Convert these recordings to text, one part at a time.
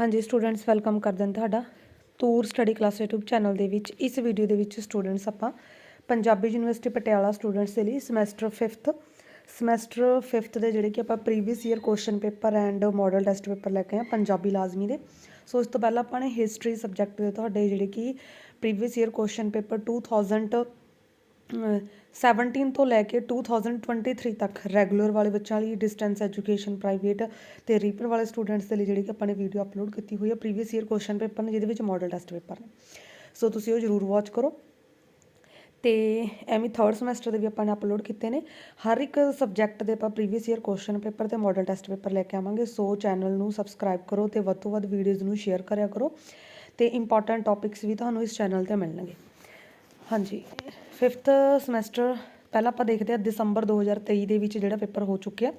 ਹਾਂਜੀ students welcome ਕਰਦੇ ਹਾਂ ਤੁਹਾਡਾ। ਤੂਰ ਸਟੱਡੀ ਕਲਾਸ YouTube ਚੈਨਲ ਦੇ ਵਿੱਚ, ਇਸ ਵੀਡੀਓ ਦੇ ਵਿੱਚ ਸਟੂਡੈਂਟਸ ਆਪਾਂ ਪੰਜਾਬੀ ਯੂਨੀਵਰਸਿਟੀ ਪਟਿਆਲਾ ਸਟੂਡੈਂਟਸ ਦੇ ਲਈ ਸਮੈਸਟਰ 5th ਸਮੈਸਟਰ 5th ਦੇ ਜਿਹੜੇ ਕਿ ਆਪਾਂ previous year question paper and model test paper ਲੈ ਕੇ ਆਏ ਹਾਂ ਪੰਜਾਬੀ ਲਾਜ਼ਮੀ ਦੇ। ਸੋ ਇਸ ਤੋਂ ਪਹਿਲਾਂ ਆਪਾਂ ਨੇ ਹਿਸਟਰੀ ਸਬਜੈਕਟ ਦੇ ਤੁਹਾਡੇ ਜਿਹੜੇ ਕਿ previous year question paper 2000 uh 17 ਤੋਂ ਲੈ ਕੇ 2023 ਤੱਕ ਰੈਗੂਲਰ ਵਾਲੇ ਬੱਚਿਆਂ ਲਈ ਡਿਸਟੈਂਸ ਐਜੂਕੇਸ਼ਨ ਪ੍ਰਾਈਵੇਟ ਤੇ ਰੀਪਰ ਵਾਲੇ ਸਟੂਡੈਂਟਸ ਦੇ ਲਈ ਜਿਹੜੀ ਕਿ ਆਪਾਂ ਨੇ ਵੀਡੀਓ ਅਪਲੋਡ ਕੀਤੀ ਹੋਈ ਹੈ ਪ੍ਰੀਵੀਅਸ ਈਅਰ ਕੁਐਸਚਨ ਪੇਪਰ ਨੇ, ਜਿਹਦੇ ਵਿੱਚ ਮਾਡਲ ਟੈਸਟ ਪੇਪਰ ਨੇ। ਸੋ ਤੁਸੀਂ ਉਹ ਜਰੂਰ ਵਾਚ ਕਰੋ। ਤੇ ਐਵੇਂ ਥਰਡ ਸਮੈਸਟਰ ਦੇ ਵੀ ਆਪਾਂ ਨੇ ਅਪਲੋਡ ਕੀਤੇ ਨੇ। ਹਰ ਇੱਕ ਸਬਜੈਕਟ ਦੇ ਆਪਾਂ ਪ੍ਰੀਵੀਅਸ ਈਅਰ ਕੁਐਸਚਨ ਪੇਪਰ ਤੇ ਮਾਡਲ ਟੈਸਟ ਪੇਪਰ ਲੈ ਕੇ ਆਵਾਂਗੇ। ਸੋ ਚੈਨਲ ਨੂੰ ਸਬਸਕ੍ਰਾਈਬ ਕਰੋ ਤੇ ਵੱਧ ਤੋਂ ਵੱਧ ਵੀਡੀਓਜ਼ ਨੂੰ ਸ਼ੇਅਰ ਕਰਿਆ ਕਰੋ। ਤੇ ਇੰਪੋਰਟੈਂਟ ਟੌਪਿਕਸ ਵੀ ਤੁਹਾਨੂੰ ਇਸ ਚੈਨਲ ਤੇ ਮਿਲਣਗੇ। ਹਾਂਜੀ। ਫਿਫਥ ਸਮੈਸਟਰ ਪਹਿਲਾਂ ਆਪਾਂ ਦੇਖਦੇ ਹਾਂ ਦਸੰਬਰ 2023 ਦੇ ਵਿੱਚ ਜਿਹੜਾ ਪੇਪਰ ਹੋ ਚੁੱਕਿਆ,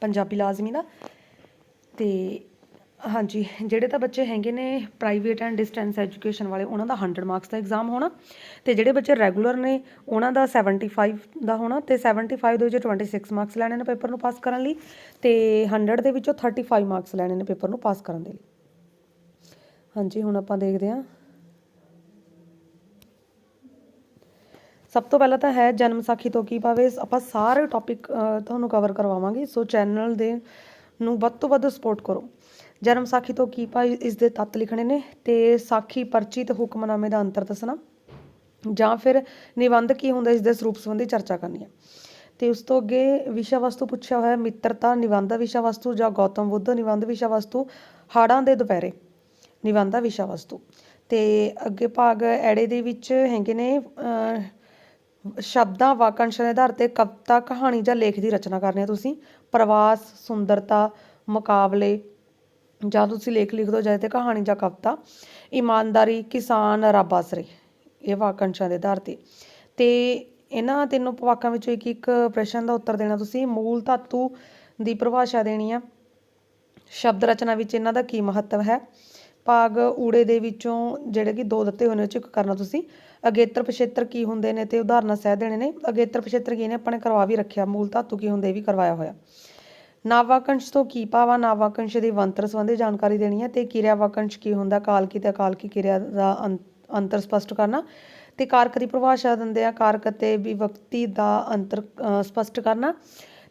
ਪੰਜਾਬੀ ਲਾਜ਼ਮੀ ਦਾ। ਤੇ ਹਾਂਜੀ, ਜਿਹੜੇ ਤਾਂ ਬੱਚੇ ਹੈਗੇ ਨੇ ਪ੍ਰਾਈਵੇਟ ਐਂਡ ਡਿਸਟੈਂਸ ਐਜੂਕੇਸ਼ਨ ਵਾਲੇ, ਉਹਨਾਂ ਦਾ 100 ਮਾਰਕਸ ਦਾ ਐਗਜ਼ਾਮ ਹੋਣਾ ਤੇ ਜਿਹੜੇ ਬੱਚੇ ਰੈਗੂਲਰ ਨੇ, ਉਹਨਾਂ ਦਾ 75 ਦਾ ਹੋਣਾ ਤੇ 75 ਦੇ ਵਿੱਚ 26 ਮਾਰਕਸ ਲੈਣੇ ਨੇ ਪੇਪਰ ਨੂੰ ਪਾਸ ਕਰਨ ਲਈ ਤੇ 100 ਦੇ ਵਿੱਚੋਂ 35 ਮਾਰਕਸ ਲੈਣੇ ਨੇ ਪੇਪਰ ਨੂੰ ਪਾਸ ਕਰਨ ਦੇ ਲਈ। ਹਾਂਜੀ, ਹੁਣ ਆਪਾਂ ਦੇਖਦੇ ਹਾਂ। ਸਭ ਤੋਂ ਪਹਿਲਾਂ ਤਾਂ ਹੈ ਜਨਮ ਸਾਖੀ ਤੋਂ ਕੀ ਭਾਵੇਂ ਆਪਾਂ ਸਾਰੇ ਟੌਪਿਕ ਤੁਹਾਨੂੰ ਕਵਰ ਕਰਵਾਵਾਂਗੇ ਸੋ ਚੈਨਲ ਦੇ ਨੂੰ ਵੱਧ ਤੋਂ ਵੱਧ ਸਪੋਰਟ ਕਰੋ। ਜਨਮ ਸਾਖੀ ਤੋਂ ਕੀ ਭਾਈ ਇਸ ਦੇ ਤੱਤ ਲਿਖਣੇ ਨੇ ਤੇ ਸਾਖੀ ਪਰਚੀ ਤੇ ਹੁਕਮਨਾਮੇ ਦਾ ਅੰਤਰ ਦੱਸਣਾ। ਜਾਂ ਫਿਰ ਨਿਬੰਧ ਕੀ ਹੁੰਦਾ ਇਸ ਦੇ ਸਰੂਪ ਸੰਬੰਧੀ ਚਰਚਾ ਕਰਨੀ ਹੈ। ਤੇ ਉਸ ਤੋਂ ਅੱਗੇ ਵਿਸ਼ਾ ਵਸਤੂ ਪੁੱਛਿਆ ਹੋਇਆ ਮਿੱਤਰਤਾ ਨਿਬੰਧ ਵਿਸ਼ਾ ਵਸਤੂ ਜਾਂ ਗੌਤਮ ਬੁੱਧ ਨਿਬੰਧ ਵਿਸ਼ਾ ਵਸਤੂ ਹਾੜਾਂ ਦੇ ਦੁਪਹਿਰੇ ਨਿਬੰਧ ਵਿਸ਼ਾ ਵਸਤੂ ਤੇ ਅੱਗੇ ਭਾਗ ਐੜੇ ਦੇ ਵਿੱਚ ਹੈਗੇ ਨੇ ਸ਼ਬਦਾਂ, ਵਾਕੰਸ਼ਾਂ ਦੇ ਆਧਾਰ ਤੇ ਕਵਿਤਾ, ਕਹਾਣੀ ਜਾਂ ਲੇਖ ਦੀ ਰਚਨਾ ਕਰਨੀ ਹੈ ਤੁਸੀਂ। ਪ੍ਰਵਾਸ, ਸੁੰਦਰਤਾ, ਮੁਕਾਬਲੇ ਜਾਂ ਤੁਸੀਂ ਲੇਖ ਲਿਖ ਦਿਓ ਜਾਂ ਤੇ ਕਹਾਣੀ ਜਾਂ ਕਵਿਤਾ। ਇਮਾਨਦਾਰੀ, ਕਿਸਾਨ, ਰੱਬ ਆਸਰੇ। ਇਹ ਵਾਕੰਸ਼ਾਂ ਦੇ ਆਧਾਰ ਤੇ। ਤੇ ਇਹਨਾਂ ਤਿੰਨੋਂ ਵਾਕਾਂ ਵਿੱਚੋਂ ਇੱਕ ਇੱਕ ਪ੍ਰਸ਼ਨ ਦਾ ਉੱਤਰ ਦੇਣਾ ਤੁਸੀਂ। ਮੂਲ ਧਾਤੂ ਦੀ ਪਰਿਭਾਸ਼ਾ ਦੇਣੀ ਆ। ਸ਼ਬਦ ਰਚਨਾ ਵਿੱਚ ਇਹਨਾਂ ਦਾ ਕੀ ਮਹੱਤਵ ਹੈ? ਭਾਗ ਊੜੇ ਦੇ ਵਿੱਚੋਂ ਜਿਹੜੇ ਕਿ ਦੋ ਦਿੱਤੇ ਹੋਏ ਨੇ ਉਹ 'ਚ ਇੱਕ ਕਰਨਾ ਤੁਸੀਂ। ਅਗੇਤਰ ਪਿਛੇਤਰ ਕੀ ਹੁੰਦੇ ਨੇ ਤੇ ਉਦਾਹਰਨਾਂ ਸਹਿ ਦੇਣੇ ਨੇ। ਅਗੇਤਰ ਪਿਛੇਤਰ ਕੀ ਨੇ? ਆਪਾਂ ਨੇ ਕਰਵਾ ਵੀ ਰੱਖਿਆ ਮੂਲ ਧਾਤੂ ਕੀ ਹੁੰਦੇ ਵੀ ਕਰਵਾਇਆ ਹੋਇਆ। ਨਾਵਾਕੰਸ਼ ਤੋਂ ਕੀ ਭਾਵ ਨਾਵਾਕੰਸ਼ ਦੇ ਵੰਤਰ ਸੰਬੰਧੀ ਜਾਣਕਾਰੀ ਦੇਣੀ ਹੈ ਤੇ ਕਿਰਿਆ ਵਾਕੰਸ਼ ਕੀ ਹੁੰਦਾ? ਕਾਲਕੀ ਤੇ ਅਕਾਲਕੀ ਕਿਰਿਆ ਦਾ ਅੰ- ਅੰਤਰ ਸਪਸ਼ਟ ਕਰਨਾ। ਤੇ ਕਾਰਕ ਦੀ ਪਰਿਭਾਸ਼ਾ ਦਿੰਦੇ ਆ ਕਾਰਕ ਅਤੇ ਵਿਵਕਤੀ ਦਾ ਅੰਤਰ ਅ, ਸਪਸ਼ਟ ਕਰਨਾ।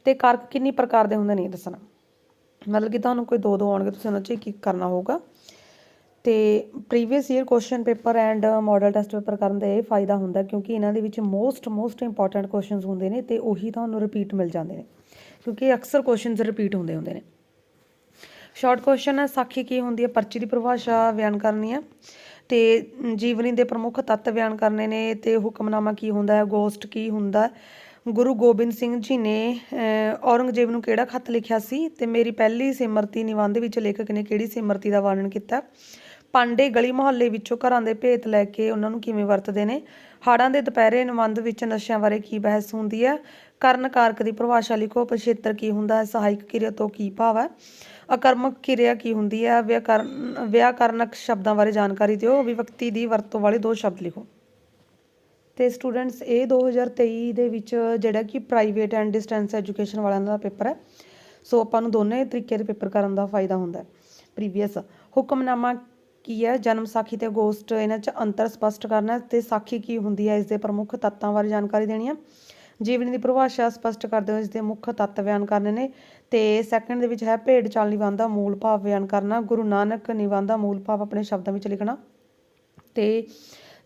ਤੇ ਕਾਰਕ ਕਿੰਨੀ ਪ੍ਰਕਾਰ ਦੇ ਹੁੰਦੇ ਨੇ ਇਹ ਦੱਸਣਾ। ਮਤਲਬ ਕਿ ਤੁਹਾਨੂੰ ਕੋਈ ਦੋ ਦੋ ਆਉਣਗੇ ਤੁਸੀਂ ਉਹਨਾਂ 'ਚ ਇੱਕ ਇੱਕ ਕਰਨਾ ਹੋਊਗਾ। ਤੇ previous year question paper and model test paper ਕਰਨ ਦਾ ਇਹ ਫਾਇਦਾ ਹੁੰਦਾ ਕਿਉਂਕਿ ਇਹਨਾਂ ਦੇ ਵਿੱਚ ਮੋਸਟ ਮੋਸਟ ਇੰਪੋਰਟੈਂਟ ਕੁਐਸਚਨਸ ਹੁੰਦੇ ਨੇ ਤੇ ਉਹੀ ਤੁਹਾਨੂੰ ਰਿਪੀਟ ਮਿਲ ਜਾਂਦੇ ਨੇ, ਕਿਉਂਕਿ ਅਕਸਰ ਕੁਐਸਚਨਸ ਰਿਪੀਟ ਹੁੰਦੇ ਹੁੰਦੇ ਨੇ। ਸ਼ਾਰਟ ਕੁਐਸਚਨ ਹੈ, ਸਾਖੀ ਕੀ ਹੁੰਦੀ ਹੈ? ਪਰਚੀ ਦੀ ਪਰਿਭਾਸ਼ਾ ਬਿਆਨ ਕਰਨੀ ਹੈ ਤੇ ਜੀਵਨੀ ਦੇ ਪ੍ਰਮੁੱਖ ਤੱਤ ਬਿਆਨ ਕਰਨੇ ਨੇ ਤੇ ਹੁਕਮਨਾਮਾ ਕੀ ਹੁੰਦਾ ਹੈ? ਗੋਸਟ ਕੀ ਹੁੰਦਾ ਹੈ? ਗੁਰੂ ਗੋਬਿੰਦ ਸਿੰਘ ਜੀ ਨੇ ਔਰੰਗਜ਼ੇਬ ਨੂੰ ਕਿਹੜਾ ਖੱਤ ਲਿਖਿਆ ਸੀ? ਤੇ ਮੇਰੀ ਪਹਿਲੀ ਸਿਮਰਤੀ ਨਿਬੰਧ ਵਿੱਚ ਲੇਖਕ ਨੇ ਕਿਹੜੀ ਸਿਮਰਤੀ ਦਾ ਵਰਣਨ ਕੀਤਾ? ਪਾਂਡੇ ਗਲੀ ਮੁਹੱਲੇ ਵਿੱਚੋਂ ਘਰਾਂ ਦੇ ਭੇਤ ਲੈ ਕੇ ਉਹਨਾਂ ਨੂੰ ਕਿਵੇਂ ਵਰਤਦੇ ਨੇ? ਹਾੜਾਂ ਦੇ ਦੁਪਹਿਰੇ ਨਿਬੰਧ ਵਿੱਚ ਨਸ਼ਿਆਂ ਬਾਰੇ ਕੀ ਬਹਿਸ ਹੁੰਦੀ ਹੈ? ਕਰਨ ਕਾਰਕ ਦੀ ਪਰਿਭਾਸ਼ਾ ਲਿਖੋ ਪਛੇਤਰ ਕੀ ਹੁੰਦਾ ਹੈ? ਸਹਾਇਕ ਕਿਰਿਆ ਤੋਂ ਕੀ ਭਾਵ ਹੈ? ਅਕਰਮਕ ਕਿਰਿਆ ਕੀ ਹੁੰਦੀ ਹੈ? ਵਿਆਕਰਨ, ਵਿਆਕਰਨਕ ਸ਼ਬਦਾਂ ਬਾਰੇ ਜਾਣਕਾਰੀ ਦਿਓ। ਵਿਵਕਤੀ ਦੀ ਵਰਤੋਂ ਵਾਲੇ ਦੋ ਸ਼ਬਦ ਲਿਖੋ। ਤੇ ਸਟੂਡੈਂਟਸ ਇਹ 2023 ਦੇ ਵਿੱਚ ਜਿਹੜਾ ਕਿ ਪ੍ਰਾਈਵੇਟ ਐਂਡ ਡਿਸਟੈਂਸ ਐਜੂਕੇਸ਼ਨ ਵਾਲਿਆਂ ਦਾ ਪੇਪਰ ਹੈ। ਸੋ ਆਪਾਂ ਨੂੰ ਦੋਨੇ ਤਰੀਕੇ ਦੇ ਪੇਪਰ ਕਰਨ ਦਾ ਫਾਇਦਾ ਹੁੰਦਾ ਹੈ। ਪ੍ਰੀਵੀਅਸ ਹੁਕਮਨਾਮਾ ਕੀ ਹੈ? ਜਨਮ ਸਾਖੀ ਤੇ ਗੋਸਟ ਇਹਨਾਂ 'ਚ ਅੰਤਰ ਸਪਸ਼ਟ ਕਰਨਾ ਹੈ ਤੇ ਸਾਖੀ ਕੀ ਹੁੰਦੀ ਹੈ? ਇਸ ਦੇ ਪ੍ਰਮੁੱਖ ਤੱਤਾਂ ਬਾਰੇ ਜਾਣਕਾਰੀ ਦੇਣੀ ਹੈ। ਜੀਵਨੀ ਦੀ ਪਰਿਭਾਸ਼ਾ ਸਪਸ਼ਟ ਕਰਦੇ ਹੋਏ ਇਸ ਦੇ ਮੁੱਖ ਤੱਤ ਬਿਆਨ ਕਰਨੇ ਨੇ ਤੇ ਸੈਕੰਡ ਦੇ ਵਿੱਚ ਹੈ ਭੇਡ ਚਾਲ ਨਿਬੰਧ ਦਾ ਮੂਲ ਭਾਵ ਬਿਆਨ ਕਰਨਾ। ਗੁਰੂ ਨਾਨਕ ਨਿਬੰਧ ਦਾ ਮੂਲ ਭਾਵ ਆਪਣੇ ਸ਼ਬਦਾਂ ਵਿੱਚ ਲਿਖਣਾ ਤੇ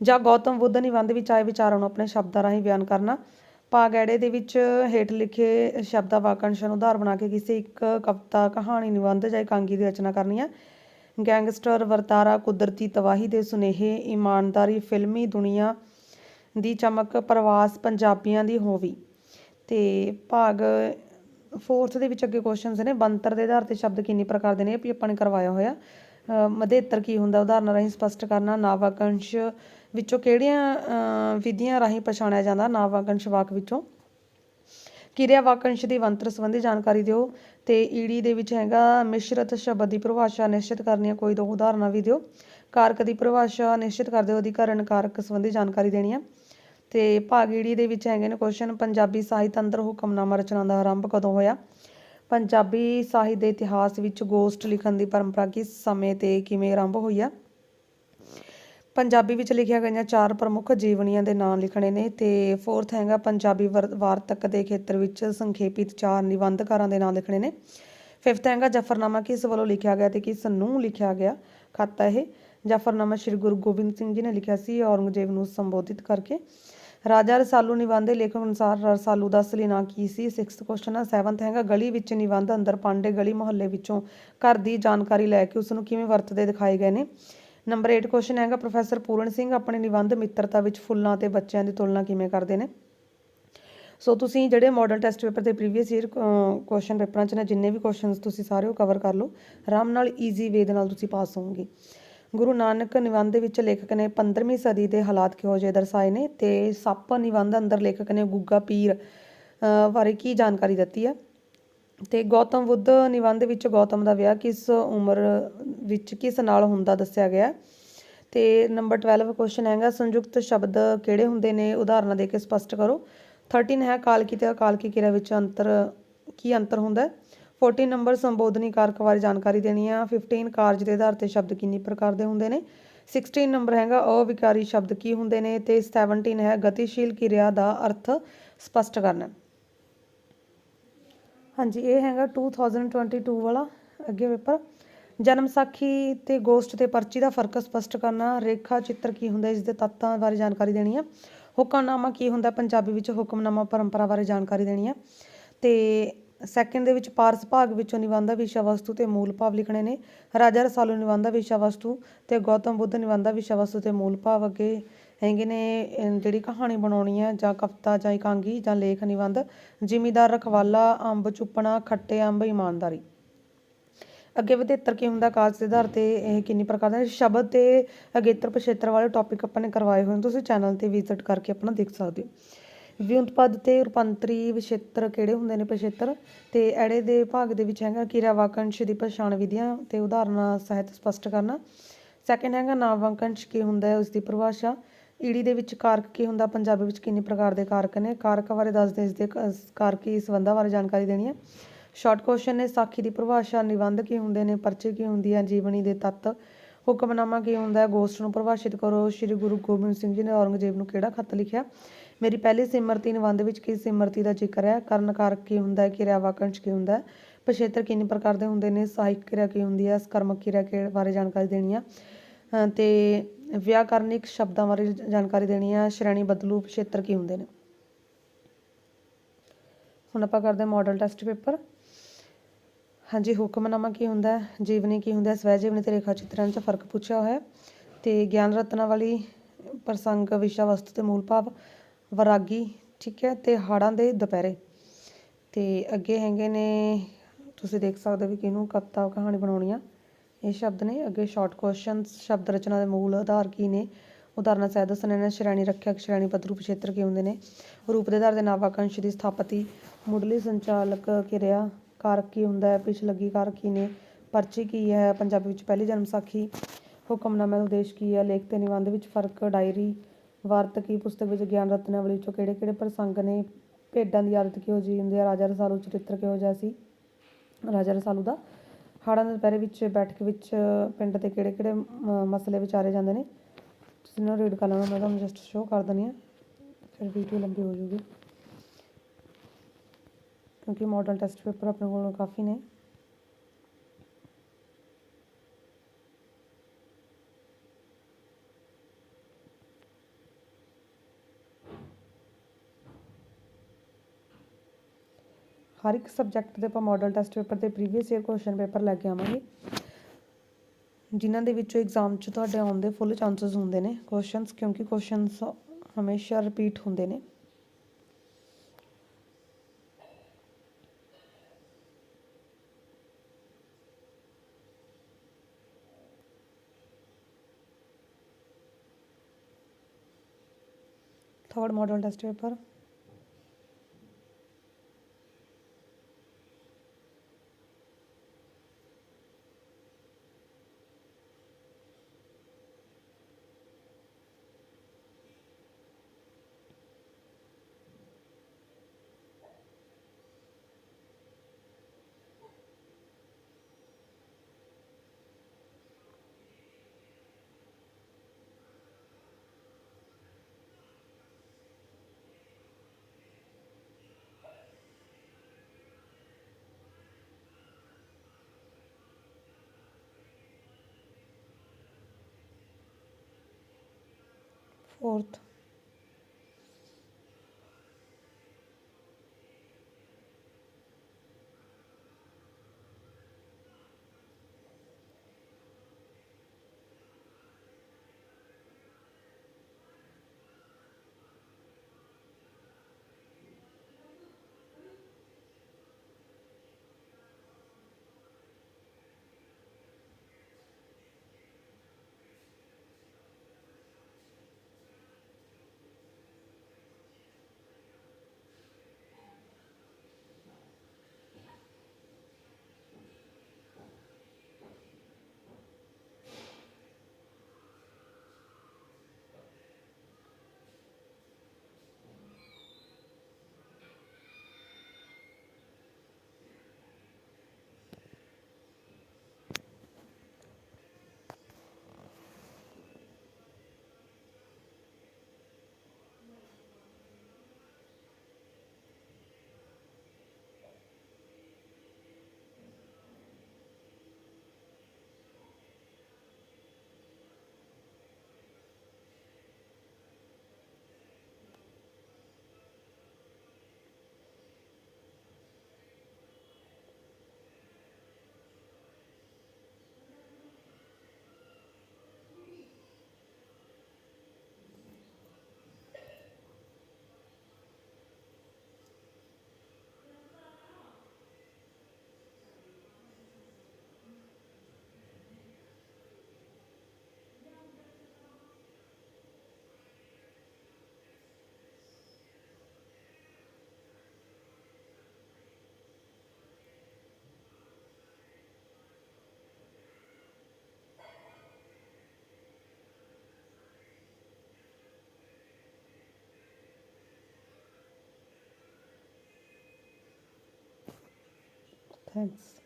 ਜਾਂ ਗੌਤਮ ਬੁੱਧ ਨਿਬੰਧ ਵਿੱਚ ਆਏ ਵਿਚਾਰਾਂ ਨੂੰ ਆਪਣੇ ਸ਼ਬਦਾਂ ਰਾਹੀਂ ਬਿਆਨ ਕਰਨਾ। ਭਾਗ ਐੜੇ ਦੇ ਵਿੱਚ ਹੇਠ ਲਿਖੇ ਸ਼ਬਦਾਂ ਵਾਕੰਸ਼ਾਂ ਨੂੰ ਆਧਾਰ ਬਣਾ ਕੇ ਕਿਸੇ ਇੱਕ ਕਵਿਤਾ, ਕਹਾਣੀ, ਨਿਬੰਧ ਜਾਂ ਇਕਾਂਗੀ ਦੀ ਰਚਨਾ ਕਰਨੀ ਹੈ। ਗੈਂਗਸਟਰ ਵਰਤਾਰਾ ਕੁਦਰਤੀ ਤਬਾਹੀ ਦੇ ਸੁਨੇਹੇ ਇਮਾਨਦਾਰੀ ਫਿਲਮੀ ਦੁਨੀਆ ਦੀ ਚਮਕ ਪ੍ਰਵਾਸ ਪੰਜਾਬੀਆਂ ਦੀ ਹੋਵੀ। ਤੇ ਭਾਗ ਫੋਰਥ ਦੇ ਵਿੱਚ ਅੱਗੇ ਕੁਐਸਚਨਸ ਨੇ ਬੰਤਰ ਦੇ ਆਧਾਰ ਤੇ ਸ਼ਬਦ ਕਿੰਨੀ ਪ੍ਰਕਾਰ ਦੇ ਨੇ ਵੀ ਆਪਾਂ ਨੇ ਕਰਵਾਇਆ ਹੋਇਆ। ਅ, ਮਧੇਤਰ ਕੀ ਹੁੰਦਾ ਉਦਾਹਰਨਾਂ ਰਾਹੀਂ ਸਪਸ਼ਟ ਕਰਨਾ ਨਾਵਾਕੰਸ਼ ਵਿੱਚੋਂ ਕਿਹੜੀਆਂ ਵਿਧੀਆਂ ਰਾਹੀਂ ਪਛਾਣਿਆ ਜਾਂਦਾ ਨਾਵਾਕੰਸ਼ ਵਾਕ ਵਿੱਚੋਂ? ਕਿਰਿਆ ਵਾਕੰਸ਼ ਦੀ ਵੰਤਰ ਸੰਬੰਧੀ ਜਾਣਕਾਰੀ ਦਿਓ ਤੇ ਈੜੀ ਦੇ ਵਿੱਚ ਹੈਗਾ ਮਿਸ਼ਰਤ ਸ਼ਬਦ ਦੀ ਪਰਿਭਾਸ਼ਾ ਨਿਸ਼ਚਿਤ ਕਰਨੀ ਹੈ। ਕੋਈ ਦੋ ਉਦਾਹਰਨਾਂ ਵੀ ਦਿਓ। ਕਾਰਕ ਦੀ ਪਰਿਭਾਸ਼ਾ ਨਿਸ਼ਚਿਤ ਕਰ ਦਿਓ ਅਧਿਕਰਨ ਕਾਰਕ ਸੰਬੰਧੀ ਜਾਣਕਾਰੀ ਦੇਣੀ ਹੈ। ਤੇ ਭਾਗ ਈੜੀ ਦੇ ਵਿੱਚ ਹੈਗੇ ਨੇ ਕੁਐਸਚਨ ਪੰਜਾਬੀ ਸਾਹਿਤ ਅੰਦਰ ਹੁਕਮਨਾਮਾ ਰਚਨਾ ਦਾ ਆਰੰਭ ਕਦੋਂ ਹੋਇਆ? ਪੰਜਾਬੀ ਸਾਹਿਤ ਦੇ ਇਤਿਹਾਸ ਵਿੱਚ ਗੋਸਟ ਲਿਖਣ ਦੀ ਪਰੰਪਰਾ ਕਿਸ ਸਮੇਂ ਤੇ ਕਿਵੇਂ ਆਰੰਭ ਹੋਈ ਆ? ਪੰਜਾਬੀ ਵਿੱਚ ਲਿਖੀਆਂ ਗਈਆਂ ਚਾਰ ਪ੍ਰਮੁੱਖ ਜੀਵਨੀਆਂ ਦੇ ਨਾਂ ਲਿਖਣੇ ਨੇ ਤੇ ਫੋਰਥ ਹੈਗਾ ਪੰਜਾਬੀ ਵਰ- ਵਾਰਤਕ ਦੇ ਖੇਤਰ ਵਿੱਚ ਸੰਖੇਪਿਤ ਚਾਰ ਨਿਬੰਧਕਾਰਾਂ ਦੇ ਨਾਂ ਲਿਖਣੇ ਨੇ। ਫਿਫਥ ਹੈਗਾ ਜਫਰਨਾਮਾ, ਕਿਸ ਵੱਲੋਂ ਲਿਖਿਆ ਗਿਆ ਤੇ ਕਿਸ ਨੂੰ ਲਿਖਿਆ ਗਿਆ? ਖੱਤ ਹੈ ਇਹ। ਜਫਰਨਾਮਾ ਸ੍ਰੀ ਗੁਰੂ ਗੋਬਿੰਦ ਸਿੰਘ ਜੀ ਨੇ ਲਿਖਿਆ ਸੀ, ਔਰੰਗਜ਼ੇਬ ਨੂੰ ਸੰਬੋਧਿਤ ਕਰਕੇ। ਰਾਜਾ ਰਸਾਲੂ ਨਿਬੰਧ ਦੇ ਲੇਖਕ ਅਨੁਸਾਰ ਰਸਾਲੂ ਦਾ ਅਸਲੀ ਨਾਂ ਕੀ ਸੀ? 6th ਕੁਐਸਚਨ ਹੈ 7th ਹੈਗਾ, ਗਲੀ ਵਿੱਚ ਨਿਬੰਧ ਅੰਦਰ ਪਾਂਡੇ ਗਲੀ ਮੁਹੱਲੇ ਵਿੱਚੋਂ ਘਰ ਦੀ ਜਾਣਕਾਰੀ ਲੈ ਕੇ ਉਸ ਨੂੰ ਕਿਵੇਂ ਵਰਤਦੇ ਦਿਖਾਏ ਗਏ ਨੇ? ਨੰਬਰ 8 ਕੁਐਸਚਨ ਹੈਗਾ, ਪ੍ਰੋਫੈਸਰ ਪੂਰਨ ਸਿੰਘ ਆਪਣੇ ਨਿਬੰਧ ਮਿੱਤਰਤਾ ਵਿੱਚ ਫੁੱਲਾਂ ਤੇ ਬੱਚਿਆਂ ਦੀ ਤੁਲਨਾ ਕਿਵੇਂ ਕਰਦੇ ਨੇ? ਸੋ ਤੁਸੀਂ ਜਿਹੜੇ ਮਾਡਲ ਟੈਸਟ ਪੇਪਰ ਦੇ ਪ੍ਰੀਵੀਅਸ ਈਅਰ ਕੁਐਸਚਨ ਪੇਪਰਾਂ 'ਚ ਨਾ, ਜਿੰਨੇ ਵੀ ਕੁਐਸਚਨਸ ਤੁਸੀਂ ਸਾਰੇ ਉਹ ਕਵਰ ਕਰ ਲਓ। ਆਰਾਮ ਨਾਲ ਈਜ਼ੀ ਵੇ ਦੇ ਨਾਲ ਤੁਸੀਂ ਪਾਸ ਹੋਵੋਗੇ। ਗੁਰੂ ਨਾਨਕ ਨਿਬੰਧ ਦੇ ਵਿੱਚ ਲੇਖਕ ਨੇ 15ਵੀਂ ਸਦੀ ਦੇ ਹਾਲਾਤ ਕਿਹੋ ਜਿਹੇ ਦਰਸਾਏ ਨੇ ਤੇ ਸੱਪ ਨਿਬੰਧ ਅੰਦਰ ਲੇਖਕ ਨੇ ਗੁੱਗਾ ਪੀਰ ਬਾਰੇ ਕੀ ਜਾਣਕਾਰੀ ਦਿੱਤੀ ਹੈ? ਅਤੇ ਗੌਤਮ ਬੁੱਧ ਨਿਬੰਧ ਵਿੱਚ ਗੌਤਮ ਦਾ ਵਿਆਹ ਕਿਸ ਉਮਰ ਵਿੱਚ ਕਿਸ ਨਾਲ ਹੁੰਦਾ ਦੱਸਿਆ ਗਿਆ। ਹੈ। ਤੇ ਨੰਬਰ 12 ਕੁਐਸਚਨ ਹੈਗਾ, ਸੰਯੁਕਤ ਸ਼ਬਦ ਕਿਹੜੇ ਹੁੰਦੇ ਨੇ? ਉਦਾਹਰਨਾਂ ਦੇ ਕੇ ਸਪਸ਼ਟ ਕਰੋ। 13 ਹੈ, ਕਾਲਕੀ ਤੇ ਅਕਾਲਕੀ ਕਿਰਿਆ ਵਿੱਚ ਅੰਤਰ, ਕੀ ਅੰਤਰ ਹੁੰਦਾ ਹੈ? 14 ਨੰਬਰ ਸੰਬੋਧਨੀ ਕਾਰਕ ਬਾਰੇ ਜਾਣਕਾਰੀ ਦੇਣੀ ਆ। 15 ਕਾਰਜ ਦੇ ਆਧਾਰ ਤੇ ਸ਼ਬਦ ਕਿੰਨੀ ਪ੍ਰਕਾਰ ਦੇ ਹੁੰਦੇ ਨੇ? 16 ਨੰਬਰ ਹੈਗਾ, ਅਵਿਕਾਰੀ ਸ਼ਬਦ ਕੀ ਹੁੰਦੇ ਨੇ? ਤੇ 17 ਹੈ, ਗਤੀਸ਼ੀਲ ਕਿਰਿਆ ਦਾ ਅਰਥ ਸਪਸ਼ਟ ਕਰਨਾ। ਹਾਂਜੀ, ਇਹ ਹੈਗਾ 2022 ਵਾਲਾ ਅੱਗੇ ਪੇਪਰ। ਜਨਮ ਸਾਖੀ ਤੇ ਗੋਸਟ ਤੇ ਪਰਚੀ ਦਾ ਫ਼ਰਕ ਸਪਸ਼ਟ ਕਰਨਾ। ਰੇਖਾ ਚਿੱਤਰ ਕੀ ਹੁੰਦਾ, ਇਸ ਦੇ ਤੱਤਾਂ ਬਾਰੇ ਜਾਣਕਾਰੀ ਦੇਣੀ ਆ। ਹੁਕਮਨਾਮਾ ਕੀ ਹੁੰਦਾ, ਪੰਜਾਬੀ ਵਿੱਚ ਹੁਕਮਨਾਮਾ ਪਰੰਪਰਾ ਬਾਰੇ ਜਾਣਕਾਰੀ ਦੇਣੀ ਹੈ ਤੇ ਸੈਕਿੰਡ ਦੇ ਵਿੱਚ ਪਾਰਸ ਭਾਗ ਵਿੱਚੋਂ ਨਿਬੰਧ ਦਾ ਵਿਸ਼ਾ ਵਸਤੂ ਤੇ ਮੂਲ ਭਾਵ ਲਿਖਣੇ ਨੇ। ਰਾਜਾ ਰਸਾਲੂ ਨਿਬੰਧ ਦਾ ਵਿਸ਼ਾ ਵਸਤੂ ਤੇ ਗੌਤਮ ਬੁੱਧ ਨਿਬੰਧ ਦਾ ਵਿਸ਼ਾ ਵਸਤੂ ਤੇ ਮੂਲ ਭਾਵ ਅੱਗੇ ਹੈਗੇ ਨੇ ਜਿਹੜੀ ਕਹਾਣੀ ਬਣਾਉਣੀ ਹੈ ਜਾਂ ਕਵਿਤਾ, ਜਾਂ ਇਕਾਂਗੀ, ਜਾਂ ਲੇਖ ਨਿਬੰਧ, ਜ਼ਿਮੀਦਾਰ ਰਖਵਾਲਾ, ਅੰਬ ਚੁੱਪਣਾ, ਖੱਟੇ ਅੰਬ, ਇਮਾਨਦਾਰੀ। ਅੱਗੇ ਵਧੇਤਰ ਕੀ ਹੁੰਦਾ, ਕਾਜ ਦੇ ਆਧਾਰ ਤੇ ਇਹ ਕਿੰਨੀ ਪ੍ਰਕਾਰ ਦੇ, ਸ਼ਬਦ ਤੇ ਅਗੇਤਰ ਪਛੇਤਰ ਵਾਲੇ ਟੌਪਿਕ ਆਪਾਂ ਨੇ ਕਰਵਾਏ ਹੋਏ ਨੇ, ਤੁਸੀਂ ਚੈਨਲ ਤੇ ਵਿਜ਼ਿਟ ਕਰਕੇ ਆਪਣਾ ਦੇਖ ਸਕਦੇ ਹੋ। ਵਿਉਂਤ ਪਦ ਤੇ ਰੂਪਾਂਤਰੀ ਵਿਛੇਤਰ ਕਿਹੜੇ ਹੁੰਦੇ ਨੇ ਪਛੇਤਰ? ਤੇ ਐੜੇ ਦੇ ਭਾਗ ਦੇ ਵਿੱਚ ਹੈਗਾ ਕਿਰਿਆ ਵਾਕੰਸ਼ ਦੀ ਪਛਾਣ ਵਿਧੀਆਂ ਤੇ ਉਦਾਹਰਨਾਂ ਸਹਿਤ ਸਪਸ਼ਟ ਕਰਨਾ। ਸੈਕਿੰਡ ਹੈਗਾ, ਨਾਵਾਂਕੰਸ਼ ਕੀ ਹੁੰਦਾ ਹੈ ਉਸ ਦੀ ਪਰਿਭਾਸ਼ਾ। ਈੜੀ ਦੇ ਵਿੱਚ ਕਾਰਕ ਕੀ ਹੁੰਦਾ? ਪੰਜਾਬੀ ਵਿੱਚ ਕਿੰਨੇ ਪ੍ਰਕਾਰ ਦੇ ਕਾਰਕ ਨੇ? ਕਾਰਕਾਂ ਬਾਰੇ ਦੱਸਦੇ ਇਸ ਦੇ ਕ- ਕਾਰਕੀ ਸੰਬੰਧਾਂ ਬਾਰੇ ਜਾਣਕਾਰੀ ਦੇਣੀ ਹੈ। ਸ਼ਾਰਟ ਕੁਐਸਚਨ ਨੇ ਸਾਖੀ ਦੀ ਪਰਿਭਾਸ਼ਾ ਨਿਬੰਧ ਕੀ ਹੁੰਦੇ ਨੇ? ਪਰਚੇ ਕੀ ਹੁੰਦੀ ਹੈ? ਜੀਵਨੀ ਦੇ ਤੱਤ ਹੁਕਮਨਾਮਾ ਕੀ ਹੁੰਦਾ ਹੈ? ਗੋਸਟ ਨੂੰ ਪਰਿਭਾਸ਼ਿਤ ਕਰੋ। ਸ੍ਰੀ ਗੁਰੂ ਗੋਬਿੰਦ ਸਿੰਘ ਜੀ ਨੇ ਔਰੰਗਜ਼ੇਬ ਨੂੰ ਕਿਹੜਾ ਖੱਤ ਲਿਖਿਆ? ਮੇਰੀ ਪਹਿਲੀ ਸਿਮਰਤੀ ਨਿਬੰਧ ਵਿੱਚ ਕਿਸ ਸਿਮਰਤੀ ਦਾ ਜ਼ਿਕਰ ਹੈ? ਕਰਨ ਕਾਰਕ ਕੀ ਹੁੰਦਾ ਹੈ? ਕਿਰਿਆ ਵਾਕੰਸ਼ ਕੀ ਹੁੰਦਾ ਹੈ? ਪਛੇਤਰ ਕਿੰਨੇ ਪ੍ਰਕਾਰ ਦੇ ਹੁੰਦੇ ਨੇ? ਸਹਾਇਕ ਕਿਰਿਆ ਕੀ ਹੁੰਦੀ ਹੈ? ਸਕਰਮਕ ਕਿਰਿਆ ਕੇ ਬਾਰੇ ਜਾਣਕਾਰੀ ਦੇਣੀ ਆ ਅ, ਤੇ ਵਿਆਕਰਨਿਕ ਸ਼ਬਦਾਂ ਬਾਰੇ ਜਾਣਕਾਰੀ ਦੇਣੀ ਆ, ਸ਼੍ਰੇਣੀ ਬਦਲੂ ਪਛੇਤਰ ਕੀ ਹੁੰਦੇ ਨੇ? ਹੁਣ ਆਪਾਂ ਕਰਦੇ ਮਾਡਲ ਟੈਸਟ ਪੇਪਰ ਹਾਂਜੀ, ਹੁਕਮਨਾਮਾ ਕੀ ਹੁੰਦਾ ਹੈ? ਜੀਵਨੀ ਕੀ ਹੁੰਦਾ ਹੈ? ਸਵੈ ਜੀਵਨੀ ਤੇ ਰੇਖਾ ਚਿੱਤਰਾਂ 'ਚ ਫ਼ਰਕ ਪੁੱਛਿਆ ਹੋਇਆ ਹੈ। ਤੇ ਗਿਆਨ ਰਤਨਾਂ ਵਾਲੀ ਪ੍ਰਸੰਗ, ਵਿਸ਼ਾ ਵਸਤੂ ਤੇ ਮੂਲ ਭਾਵ, ਵਰਾਗੀ, ਠੀਕ ਹੈ, ਤੇ ਹਾੜਾਂ ਦੇ ਦੁਪਹਿਰੇ। ਤੇ ਅੱਗੇ ਹੈਗੇ ਨੇ, ਤੁਸੀਂ ਦੇਖ ਸਕਦੇ ਹੋ ਵੀ ਕਿਹਨੂੰ ਕਵਿਤਾ ਕਹਾਣੀ ਬਣਾਉਣੀ ਆ ਇਹ ਸ਼ਬਦ ਨੇ, ਅੱਗੇ ਸ਼ਾਰਟ ਕੁਐਸਚਨਸ ਸ਼ਬਦ ਰਚਨਾ ਦੇ ਮੂਲ ਆਧਾਰ ਕੀ ਨੇ? ਉਦਾਹਰਨਾਂ ਸਹਿ ਦੱਸਣੇ ਨੇ ਸ਼੍ਰੇਣੀ ਰੱਖਿਅਕ, ਸ਼੍ਰੇਣੀ ਪੱਧਰੂ ਪਛੇਤਰ ਕੀ ਹੁੰਦੇ ਨੇ? ਰੂਪ ਦੇ ਆਧਾਰ ਦੇ ਨਾਲ ਦੀ ਸਥਾਪਤੀ, ਮੁੱਢਲੀ ਸੰਚਾਲਕ ਕਿਰਿਆ ਕਾਰਕ ਕੀ ਹੁੰਦਾ ਹੈ? ਪਿਛ ਕਾਰਕ ਕੀ ਨੇ? ਪਰਚੀ ਕੀ ਹੈ? ਪੰਜਾਬੀ ਵਿੱਚ ਪਹਿਲੀ ਜਨਮ ਸਾਖੀ, ਹੁਕਮਨਾਮੇ ਦਾ ਉਦੇਸ਼ ਕੀ ਹੈ? ਲੇਖ ਤੇ ਨਿਬੰਧ ਵਿੱਚ ਫ਼ਰਕ, ਡਾਇਰੀ ਵਾਰਤਕੀ ਪੁਸਤਕ ਵਿੱਚ ਗਿਆਨ ਰਤਨਾਵਲੀ ਵਿੱਚੋਂ ਕਿਹੜੇ ਕਿਹੜੇ ਪ੍ਰਸੰਗ ਨੇ? ਭੇਡਾਂ ਦੀ ਆਦਤ ਕਿਹੋ ਜਿਹੀ ਹੁੰਦੀ ਹੈ? ਰਾਜਾ ਰਸਾਲੂ ਚਰਿੱਤਰ ਕਿਹੋ ਜਿਹਾ ਸੀ? ਰਾਜਾ ਰਸਾਲੂ ਦਾ ਹਾੜਾਂ ਦੇ ਦੁਪਹਿਰੇ ਵਿੱਚ, ਬੈਠਕ ਵਿੱਚ, ਪਿੰਡ ਦੇ ਕਿਹੜੇ ਕਿਹੜੇ ਮਸਲੇ ਵਿਚਾਰੇ ਜਾਂਦੇ ਨੇ, ਤੁਸੀਂ ਨਾ ਰੀਡ ਕਰ ਲੈਣਾ, ਮੈਂ ਤੁਹਾਨੂੰ ਜਸਟ ਸ਼ੋਅ ਕਰ ਦਿੰਦੀ ਹਾਂ, ਫਿਰ ਵੀਡੀਓ ਲੰਬੀ ਹੋ ਜਾਊਗੀ। ਕਿਉਂਕਿ ਮਾਡਲ ਟੈਸਟ ਪੇਪਰ ਆਪਣੇ ਕੋਲ ਕਾਫੀ ਨੇ। ਹਰ ਇੱਕ ਸਬਜੈਕਟ ਦੇ ਆਪਾਂ ਮਾਡਲ ਟੈਸਟ ਪੇਪਰ ਦੇ ਪ੍ਰੀਵੀਅਸ ਈਅਰ ਕੁਐਸਚਨ ਪੇਪਰ ਲੈ ਕੇ ਆਵਾਂਗੇ। ਜਿਨ੍ਹਾਂ ਦੇ ਵਿੱਚੋਂ ਐਗਜ਼ਾਮ 'ਚ ਤੁਹਾਡੇ ਆਉਣ ਦੇ ਫੁੱਲ ਚਾਂਸਸ ਹੁੰਦੇ ਨੇ ਕੁਐਸਚਨਸ ਕਿਉਂਕਿ ਕੁਐਸਚਨਸ ਹਮੇਸ਼ਾ ਰਿਪੀਟ ਹੁੰਦੇ ਨੇ। Third model test paper porto. Thanks.